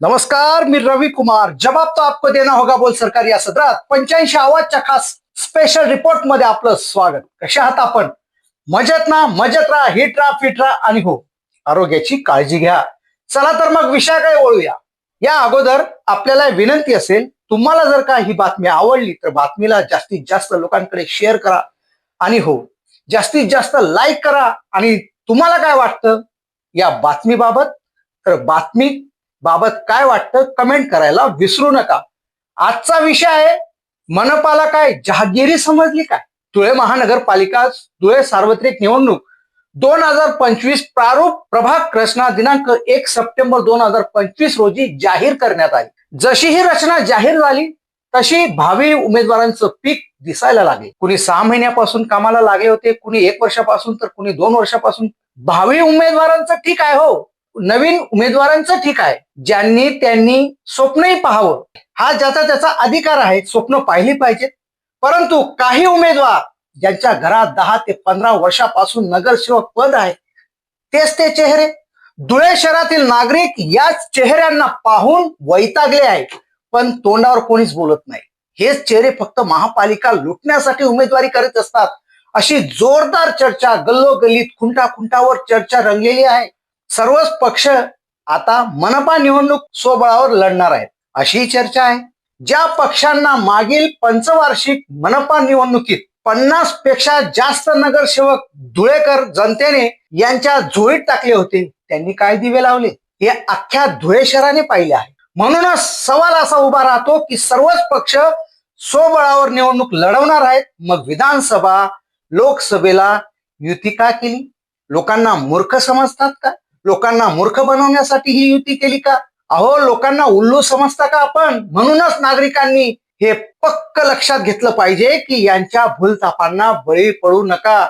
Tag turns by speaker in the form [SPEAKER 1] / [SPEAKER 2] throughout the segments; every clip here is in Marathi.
[SPEAKER 1] नमस्कार मी रवि कुमार. जबाब तो आपको देना होगा बोल सरकारी या सदरात. पंच्याऐंशी आवाजच्या खास स्पेशल रिपोर्टमध्ये आपलं स्वागत. कशा आहात आपण? मजेत ना? मजेत राहा. हिट राहा फिट राहा आणि हो. आरोग्याची काळजी घ्या. चला तर मग विषय काय वळूया. या अगोदर आपल्याला विनंती असेल तुम्हाला जर का ही बातमी आवडली तर बातमीला जास्तीत जास्त लोकांकडे शेअर करा आणि हो. जास्तीत जास्त लाईक करा आणि तुम्हाला काय वाटतं? या बातमीबाबत. तर बातमी बाबत काय वाटतं कमेंट करायला विसरू नका. आजचा विषय आहे मनपाला काय जहागिरी समजली काय? धुळे महानगरपालिका धुळे सार्वत्रिक निवडणूक. दोन हजार पंचवीस प्रारूप प्रभाग रचना दिनांक एक सप्टेंबर दोन हजार पंचवीस रोजी जाहीर करण्यात आली. जशी ही रचना जाहीर झाली तशी भावी उमेदवारांचं पीक दिसायला लागले. कुणी सहा महिन्यापासून कामाला लागले होते कुणी एक वर्षापासून तर कुणी दोन वर्षापासून. भावी उमेदवारांचं ठीक आहे हो. नवीन उमेदवारांचं ठीक आहे. ज्यांनी त्यांनी स्वप्नही पाहावं. हा ज्याचा त्याचा अधिकार आहे स्वप्न पाहिली पाहिजेत. परंतु काही उमेदवार ज्यांच्या घरात दहा ते पंधरा वर्षापासून नगरसेवक पद आहे तेच ते चेहरे. धुळे शहरातील नागरिक याच चेहऱ्यांना पाहून वैतागले आहेत पण तोंडावर कोणीच बोलत नाही. हेच चेहरे फक्त महापालिका लुटण्यासाठी उमेदवारी करत असतात. अशी जोरदार चर्चा गल्लोगल्लीत खुंटा खुंटावर चर्चा रंगलेली आहे. सर्वच पक्ष आता मनपा निवडणूक स्वबळावर लढणार आहेत. अशी चर्चा आहे. ज्या पक्षांना मागील पंचवार्षिक मनपा निवडणुकीत पन्नासपेक्षा जास्त नगरसेवक धुळेकर जनतेने यांच्या झोळीत टाकले होते त्यांनी काय दिवे लावले? हे अख्ख्या धुळे शहराने पाहिले आहे. म्हणूनच सवाल असा उभा राहतो की सर्वच पक्ष स्वबळावर निवडणूक लढवणार आहेत. मग विधानसभा लोकसभेला युती का केली? लोकांना मूर्ख समजतात का? लोकांना मूर्ख बनवण्यासाठी ही युती केली का? अहो लोकांना उल्लू समजता का आपण? म्हणूनच नागरिकांनी हे पक्क लक्षात घेतलं पाहिजे की यांच्या भूलतापांना बळी पडू नका.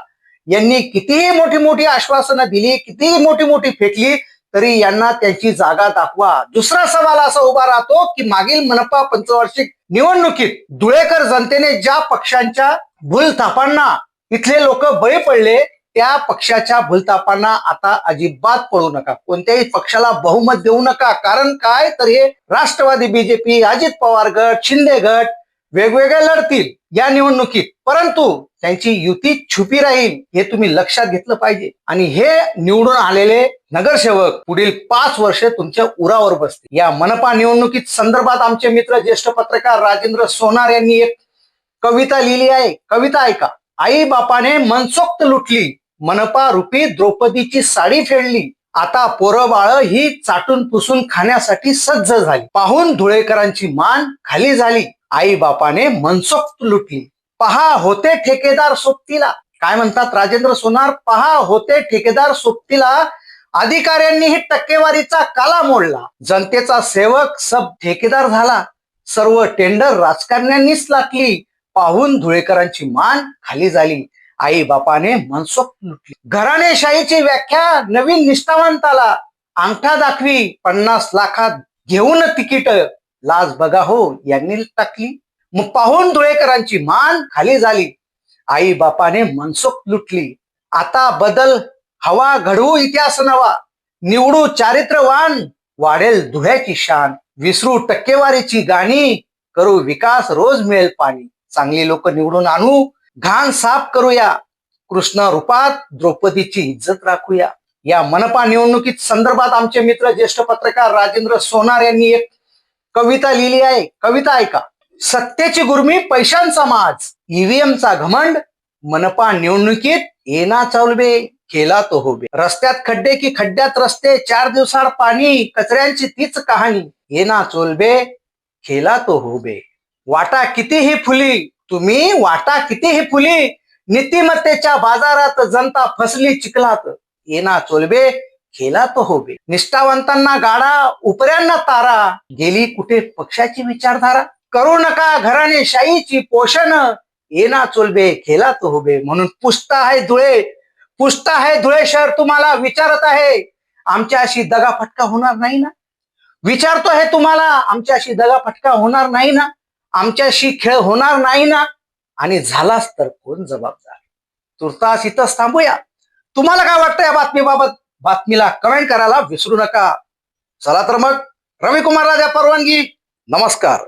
[SPEAKER 1] यांनी कितीही मोठी मोठी आश्वासनं दिली कितीही मोठी मोठी फेकली तरी यांना त्यांची जागा दाखवा. दुसरा सवाल असा उभा राहतो की मागील मनपा पंचवार्षिक निवडणुकीत धुळेकर जनतेने ज्या पक्षांच्या भूलथापांना इथले लोक बळी पडले त्या पक्षाच्या भूलतापांना आता अजिबात पडू नका. कोणत्याही पक्षाला बहुमत देऊ नका. कारण काय? तर हे राष्ट्रवादी बीजेपी अजित पवार गट शिंदे गट वेगवेगळे लढतील या निवडणुकीत. परंतु त्यांची युती छुपी राहील हे तुम्ही लक्षात घेतलं पाहिजे. आणि हे निवडून आलेले नगरसेवक पुढील पाच वर्ष तुमच्या उरावर बसतील. या मनपा निवडणुकीत संदर्भात आमचे मित्र ज्येष्ठ पत्रकार राजेंद्र सोनार यांनी एक कविता लिहिली आहे. कविता ऐका. आई बापाने मनसोक्त लुटली. मनपा रूपी द्रौपदीची साडी फेडली. आता पोरं बाळ ही चाटून पुसून खाण्यासाठी सज्ज झाली. पाहून धुळेकरांची मान खाली झाली. आई बापाने मनसोक्त लुटली. पहा होते ठेकेदार सोबतीला. काय म्हणतात राजेंद्र सोनार? पहा होते ठेकेदार सोबतीला. अधिकाऱ्यांनीही टक्केवारीचा काला मोडला. जनतेचा सेवक सब ठेकेदार झाला. सर्व टेंडर राजकारण्यांनीच लाटली. पाहून धुळेकरांची मान खाली झाली. आई बापाने मनसोक्त लुटली. घराणेशाहीची व्याख्या नवीन निष्ठावंताला अंगठा दाखवी पन्नास लाखात घेऊन तिकीट. लाज बघा हो यांनी टाकली. मग पाहून धुळेकरांची मान खाली झाली. आई बापाने मनसोक्त लुटली. आता बदल हवा घडवू इतिहास नवा. निवडू चारित्र्यवान वाढेल धुळ्याची शान. विसरू टक्केवारीची गाणी करू विकास रोज मिळेल पाणी. चांगली लोक निवडून आणू घाण साफ करूया. कृष्ण रूपात द्रौपदीची इज्जत राखूया. या मनपा निवडणुकीत संदर्भात आमचे मित्र ज्येष्ठ पत्रकार राजेंद्र सोनार यांनी एक कविता लिहिली आहे. कविता ऐका. सत्तेची गुरमी पैशांचा माज ईव्हीएमचा घमंड मनपा निवडणुकीत येना चौलबे केला तो होबे. रस्त्यात खड्डे की खड्ड्यात रस्ते चार दिवसाड पाणी कचऱ्यांची तीच कहाणी. येना चोलबे खेला तो होबे. वाटा कितीही फुली तुम्ही वाटा कितीही फुली? नीतिमत्तेच्या बाजारात जनता फसली चिखलात. येना चोलबे खेला तो होबे निष्ठावंतांना गाडा उपऱ्यांना तारा. गेली कुठे पक्षाची विचारधारा? करू नका घराने शाईची पोषण. येना चोलबे खेला तो होबे म्हणून पुसता आहे धुळे. पुसता आहे धुळे शहर तुम्हाला विचारत आहे. आमच्याशी दगाफटका होणार नाही ना? विचारतो आहे तुम्हाला आमच्याशी दगाफटका होणार नाही ना? आमच्याशी खेळ होणार नाही ना? आणि झालाच तर कोण जबाबदार? तुर्तास इथंच थांबूया. तुम्हाला काय वाटतं या बातमीबाबत? बातमीला कमेंट करायला विसरू नका. चला तर मग रविकुमारला द्या परवानगी. नमस्कार.